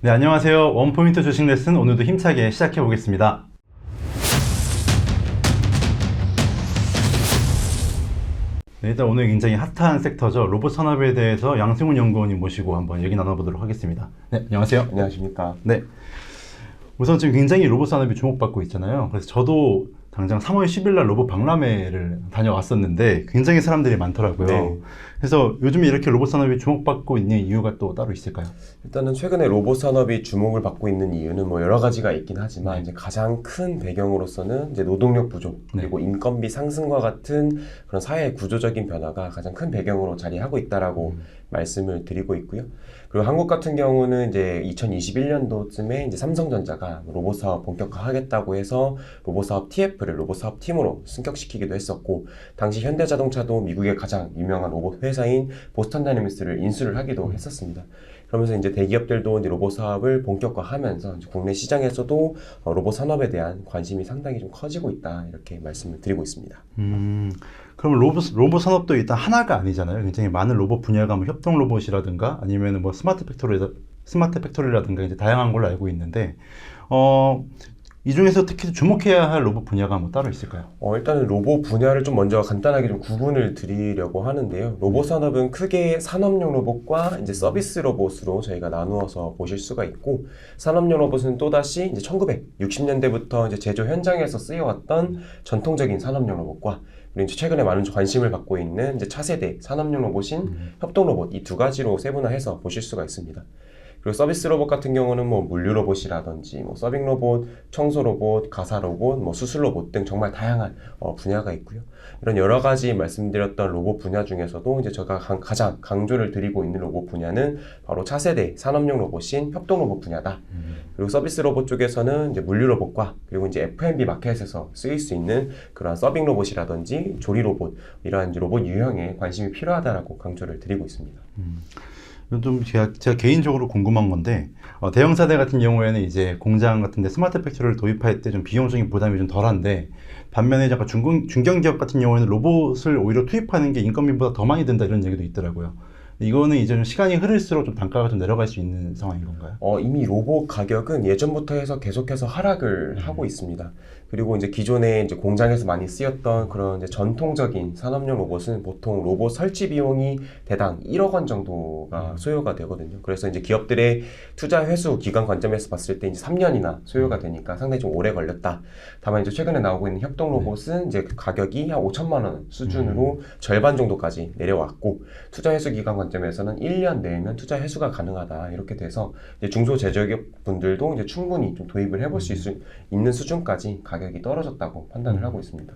네, 안녕하세요. 원포인트 주식 레슨 오늘도 힘차게 시작해 보겠습니다. 네, 일단 오늘 굉장히 핫한 섹터죠. 로봇 산업에 대해서 양승훈 연구원님 모시고 한번 얘기 나눠보도록 하겠습니다. 네, 안녕하세요. 안녕하십니까. 네. 우선 지금 굉장히 로봇 산업이 주목받고 있잖아요. 그래서 저도 당장 3월 10일 날 로봇 박람회를 다녀왔었는데 굉장히 사람들이 많더라고요. 네. 그래서 요즘에 이렇게 로봇 산업이 주목받고 있는 이유가 또 따로 있을까요? 일단은 최근에 로봇 산업이 주목을 받고 있는 이유는 뭐 여러 가지가 있긴 하지만 네. 이제 가장 큰 배경으로서는 이제 노동력 부족 네. 그리고 인건비 상승과 같은 그런 사회 구조적인 변화가 가장 큰 배경으로 자리하고 있다라고 음. 말씀을 드리고 있고요. 그리고 한국 같은 경우는 이제 2021년도쯤에 이제 삼성전자가 로봇 사업 본격화하겠다고 해서 로봇 사업 TF를 로봇 사업 팀으로 승격시키기도 했었고 당시 현대자동차도 미국의 가장 유명한 로봇 회 사인 보스턴 다이내믹스를 인수를 하기도 했었습니다. 그러면서 이제 대기업들도 이제 로봇 사업을 본격화하면서 국내 시장에서도 어, 로봇 산업에 대한 관심이 상당히 좀 커지고 있다 이렇게 말씀을 드리고 있습니다. 음, 그럼 로봇, 로봇 산업도 일단 하나가 아니잖아요. 굉장히 많은 로봇 분야가 뭐 협동 로봇이라든가 아니면 뭐 스마트 팩토리, 스마트 팩토리라든가 이제 다양한 걸로 알고 있는데, 어, 이 중에서 특히 주목해야 할 로봇 분야가 뭐 따로 있을까요? 어, 일단은 로봇 분야를 좀 먼저 간단하게 좀 구분을 드리려고 하는데요. 로봇 산업은 크게 산업용 로봇과 이제 서비스 로봇으로 저희가 나누어서 보실 수가 있고, 산업용 로봇은 또다시 이제 1960년대부터 이제 제조 현장에서 쓰여왔던 전통적인 산업용 로봇과 그리고 최근에 많은 관심을 받고 있는 이제 차세대 산업용 로봇인 협동 로봇 이 두 가지로 세분화해서 보실 수가 있습니다. 그리고 서비스 로봇 같은 경우는 뭐 물류 로봇이라든지 뭐 서빙 로봇, 청소 로봇, 가사 로봇, 뭐 수술 로봇 등 정말 다양한 어, 분야가 있고요. 이런 여러 가지 말씀드렸던 로봇 분야 중에서도 이제 제가 강- 가장 강조를 드리고 있는 로봇 분야는 바로 차세대 산업용 로봇인 협동 로봇 분야다. 그리고 서비스 로봇 쪽에서는 이제 물류 로봇과 그리고 이제 F&B 마켓에서 쓰일 수 있는 그러한 서빙 로봇이라든지 조리 로봇 이러한 로봇 유형에 관심이 필요하다라고 강조를 드리고 있습니다. 좀 제가, 제가 개인적으로 궁금한 건데 어, 대형 사대 같은 경우에는 이제 공장 같은데 스마트 팩토리를 도입할 때 좀 비용적인 부담이 좀 덜한데 반면에 중공, 중견기업 같은 경우에는 로봇을 오히려 투입하는 게 인건비보다 더 많이 든다 이런 얘기도 있더라고요. 이거는 이제 좀 시간이 흐를수록 좀 단가가 좀 내려갈 수 있는 상황인 건가요? 어, 이미 로봇 가격은 예전부터 해서 계속해서 하락을 하고 있습니다. 그리고 이제 기존에 이제 공장에서 많이 쓰였던 그런 이제 전통적인 산업용 로봇은 보통 로봇 설치 비용이 대당 1억 원 정도가 소요가 되거든요. 그래서 이제 기업들의 투자 회수 기간 관점에서 봤을 때 이제 3년이나 소요가 되니까 상당히 좀 오래 걸렸다. 다만 이제 최근에 나오고 있는 협동 로봇은 이제 그 가격이 한 5천만 원 수준으로 절반 정도까지 내려왔고 투자 회수 기간 관 점에서는 1년 내면 투자 회수가 가능하다 이렇게 돼서 중소 제조기업 분들도 이제 충분히 좀 도입을 해볼 수 있을, 있는 수준까지 가격이 떨어졌다고 판단을 하고 있습니다.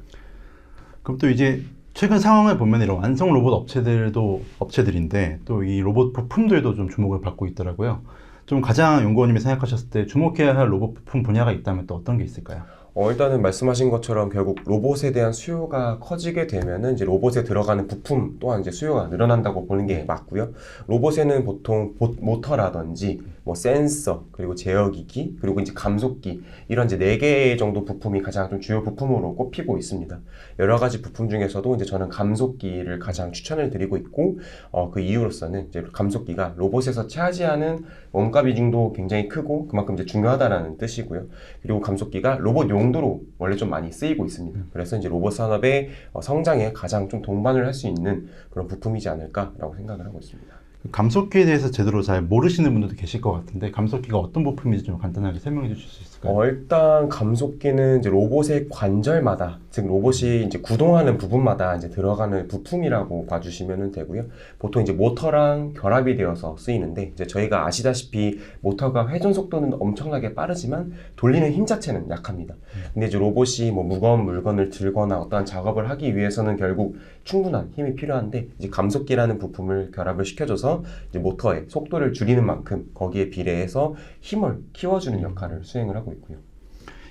그럼 또 이제 최근 상황을 보면 이런 완성 로봇 업체들도 업체들인데 또 이 로봇 부품들도 좀 주목을 받고 있더라고요. 좀 가장 연구원님이 생각하셨을 때 주목해야 할 로봇 부품 분야가 있다면 또 어떤 게 있을까요? 어, 일단은 말씀하신 것처럼 결국 로봇에 대한 수요가 커지게 되면은 이제 로봇에 들어가는 부품 또한 이제 수요가 늘어난다고 보는 게 맞고요. 로봇에는 보통 보- 모터라든지 뭐 센서 그리고 제어기기 그리고 이제 감속기 이런 이제 네 개 정도 부품이 가장 좀 주요 부품으로 꼽히고 있습니다. 여러 가지 부품 중에서도 이제 저는 감속기를 가장 추천을 드리고 있고 어, 그 이유로서는 이제 감속기가 로봇에서 차지하는 원가 비중도 굉장히 크고 그만큼 이제 중요하다라는 뜻이고요. 그리고 감속기가 로봇 용도로 원래 좀 많이 쓰이고 있습니다. 그래서 이제 로봇 산업의 어, 성장에 가장 좀 동반을 할 수 있는 그런 부품이지 않을까라고 생각을 하고 있습니다. 감속기에 대해서 제대로 잘 모르시는 분들도 계실 것 같은데 감속기가 어떤 부품인지 좀 간단하게 설명해 주실 수 있을까요? 어, 일단 감속기는 이제 로봇의 관절마다, 즉 로봇이 이제 구동하는 부분마다 이제 들어가는 부품이라고 봐주시면 되고요. 보통 이제 모터랑 결합이 되어서 쓰이는데 이제 저희가 아시다시피 모터가 회전 속도는 엄청나게 빠르지만 돌리는 힘 자체는 약합니다. 근데 이제 로봇이 뭐 무거운 물건을 들거나 어떠한 작업을 하기 위해서는 결국 충분한 힘이 필요한데 이제 감속기라는 부품을 결합을 시켜줘서 이제 모터의 속도를 줄이는 만큼 거기에 비례해서 힘을 키워주는 역할을 수행을 하고 있고요.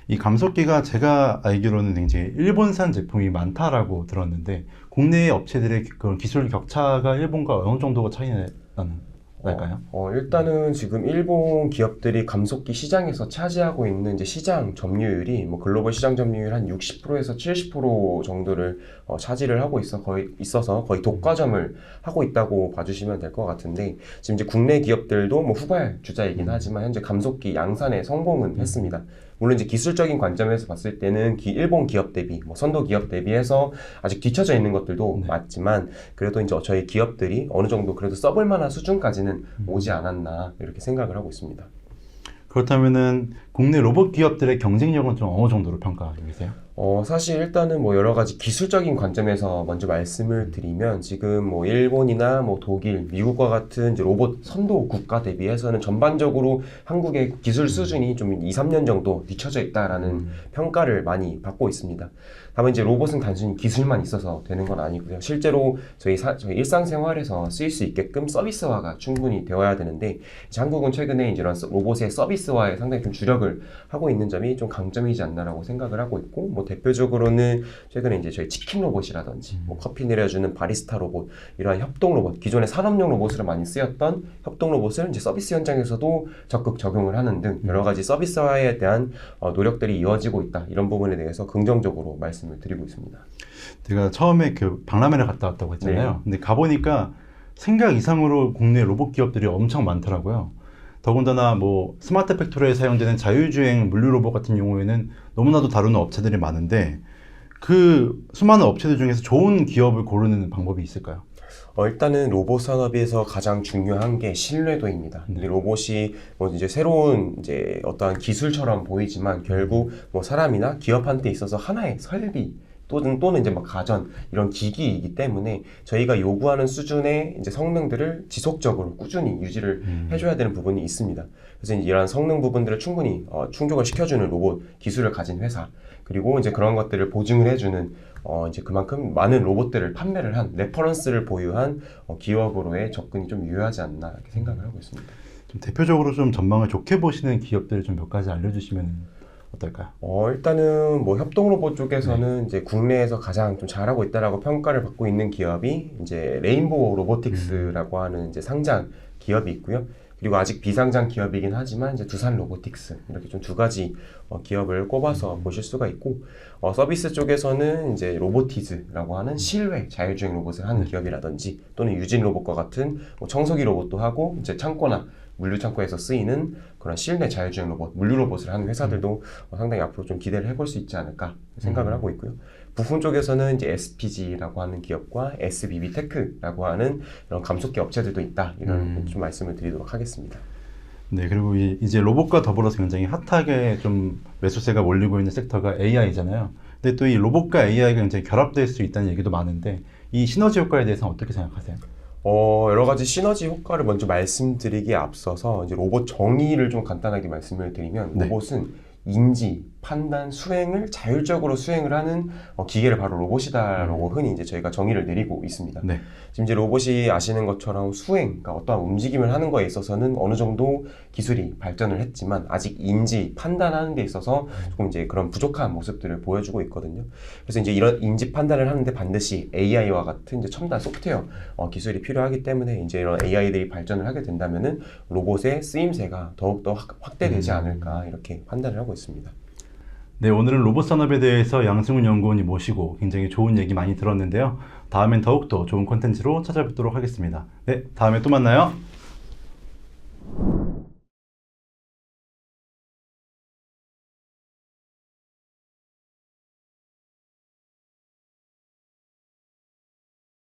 이 감속기가 제가 알기로는 굉장히 일본산 제품이 많다라고 들었는데 국내 업체들의 그런 기술 격차가 일본과 어느 정도가 차이 나는? 날까요? 어, 어, 일단은 지금 일본 기업들이 감속기 시장에서 차지하고 있는 이제 시장 점유율이 뭐 글로벌 시장 점유율 한 60%에서 70% 정도를 어, 차지를 하고 있어 거의 있어서 거의 독과점을 하고 있다고 봐주시면 될 것 같은데 지금 이제 국내 기업들도 뭐 후발 주자이긴 하지만 현재 감속기 양산에 성공은 했습니다. 물론 이제 기술적인 관점에서 봤을 때는 기- 일본 기업 대비, 뭐 선도 기업 대비해서 아직 뒤처져 있는 것들도 네. 맞지만 그래도 이제 저희 기업들이 어느 정도 그래도 써볼 만한 수준까지는 오지 않았나 이렇게 생각을 하고 있습니다. 그렇다면은 국내 로봇 기업들의 경쟁력은 좀 어느 정도로 평가하고 계세요? 어, 사실 일단은 뭐 여러 가지 기술적인 관점에서 먼저 말씀을 드리면 지금 뭐 일본이나 뭐 독일, 미국과 같은 이제 로봇 선도 국가 대비해서는 전반적으로 한국의 기술 수준이 좀 2, 3년 정도 뒤처져 있다라는 평가를 많이 받고 있습니다. 다만 이제 로봇은 단순히 기술만 있어서 되는 건 아니고요. 실제로 저희, 사, 저희 일상생활에서 쓰일 수 있게끔 서비스화가 충분히 되어야 되는데 한국은 최근에 이제 이런 서- 로봇의 서비스화에 상당히 좀 주력을 하고 있는 점이 좀 강점이지 않나라고 생각을 하고 있고 뭐 대표적으로는 최근에 이제 저희 치킨 로봇이라든지 뭐 커피 내려주는 바리스타 로봇 이러한 협동 로봇 기존의 산업용 로봇으로 많이 쓰였던 협동 로봇을 이제 서비스 현장에서도 적극 적용을 하는 등 여러 가지 서비스화에 대한 어, 노력들이 이어지고 있다 이런 부분에 대해서 긍정적으로 말씀을 드리고 있습니다. 제가 처음에 그 박람회를 갔다 왔다고 했잖아요. 네. 근데 가보니까 생각 이상으로 국내 로봇 기업들이 엄청 많더라고요. 더군다나 뭐 스마트 팩토리에 사용되는 자율주행 물류 로봇 같은 경우에는 너무나도 다루는 업체들이 많은데 그 수많은 업체들 중에서 좋은 기업을 고르는 방법이 있을까요? 어, 일단은 로봇 산업에서 가장 중요한 게 신뢰도입니다. 네. 로봇이 뭐 이제 새로운 이제 어떠한 기술처럼 보이지만 결국 뭐 사람이나 기업한테 있어서 하나의 설비 또는 또는 이제 막 가전 이런 기기이기 때문에 저희가 요구하는 수준의 이제 성능들을 지속적으로 꾸준히 유지를 음. 해줘야 되는 부분이 있습니다. 그래서 이러한 성능 부분들을 충분히 어, 충족을 시켜주는 로봇 기술을 가진 회사 그리고 이제 그런 것들을 보증을 해주는 어, 이제 그만큼 많은 로봇들을 판매를 한 레퍼런스를 보유한 어, 기업으로의 접근이 좀 유효하지 않나 이렇게 생각을 하고 있습니다. 좀 대표적으로 좀 전망을 좋게 보시는 기업들을 좀 몇 가지 알려주시면 어떨까요? 어, 일단은 뭐 협동 로봇 쪽에서는 이제 국내에서 가장 좀 잘하고 있다라고 평가를 받고 있는 기업이 이제 레인보우 로보틱스라고 하는 이제 상장 기업이 있고요. 그리고 아직 비상장 기업이긴 하지만 이제 두산 로보틱스 이렇게 좀 두 가지 어, 기업을 꼽아서 보실 수가 있고 어, 서비스 쪽에서는 이제 로보티즈라고 하는 실외 자율주행 로봇을 하는 기업이라든지 또는 유진 로봇과 같은 뭐 청소기 로봇도 하고 이제 창고나 물류 창고에서 쓰이는 그런 실내 자율주행 로봇, 물류 로봇을 하는 회사들도 어, 상당히 앞으로 좀 기대를 해볼 수 있지 않을까 생각을 하고 있고요. 부품 쪽에서는 이제 SPG라고 하는 기업과 SBB 테크라고 하는 이런 감속기 업체들도 있다. 이런 음. 좀 말씀을 드리도록 하겠습니다. 네, 그리고 이- 이제 로봇과 더불어서 굉장히 핫하게 좀 매수세가 몰리고 있는 섹터가 AI잖아요. 근데 또 이 로봇과 AI가 굉장히 결합될 수 있다는 얘기도 많은데 이 시너지 효과에 대해서는 어떻게 생각하세요? 어, 여러 가지 시너지 효과를 먼저 말씀드리기에 앞서서 이제 로봇 정의를 좀 간단하게 말씀을 드리면 네. 로봇은 인지, 판단, 수행을 자율적으로 수행을 하는 어, 기계를 바로 로봇이다라고 흔히 이제 저희가 정의를 내리고 있습니다. 네. 지금 이제 로봇이 아시는 것처럼 수행, 그러니까 어떠한 움직임을 하는 거에 있어서는 어느 정도 기술이 발전을 했지만 아직 인지, 판단하는 데 있어서 조금 이제 그런 부족한 모습들을 보여주고 있거든요. 그래서 이제 이런 인지 판단을 하는데 반드시 AI와 같은 이제 첨단 소프트웨어 어, 기술이 필요하기 때문에 이제 이런 AI들이 발전을 하게 된다면은 로봇의 쓰임새가 더욱더 확- 확대되지 음. 않을까 이렇게 판단을 하고 있습니다. 네, 오늘은 로봇 산업에 대해서 양승훈 연구원이 모시고 굉장히 좋은 얘기 많이 들었는데요. 다음엔 더욱더 좋은 콘텐츠로 찾아뵙도록 하겠습니다. 네, 다음에 또 만나요.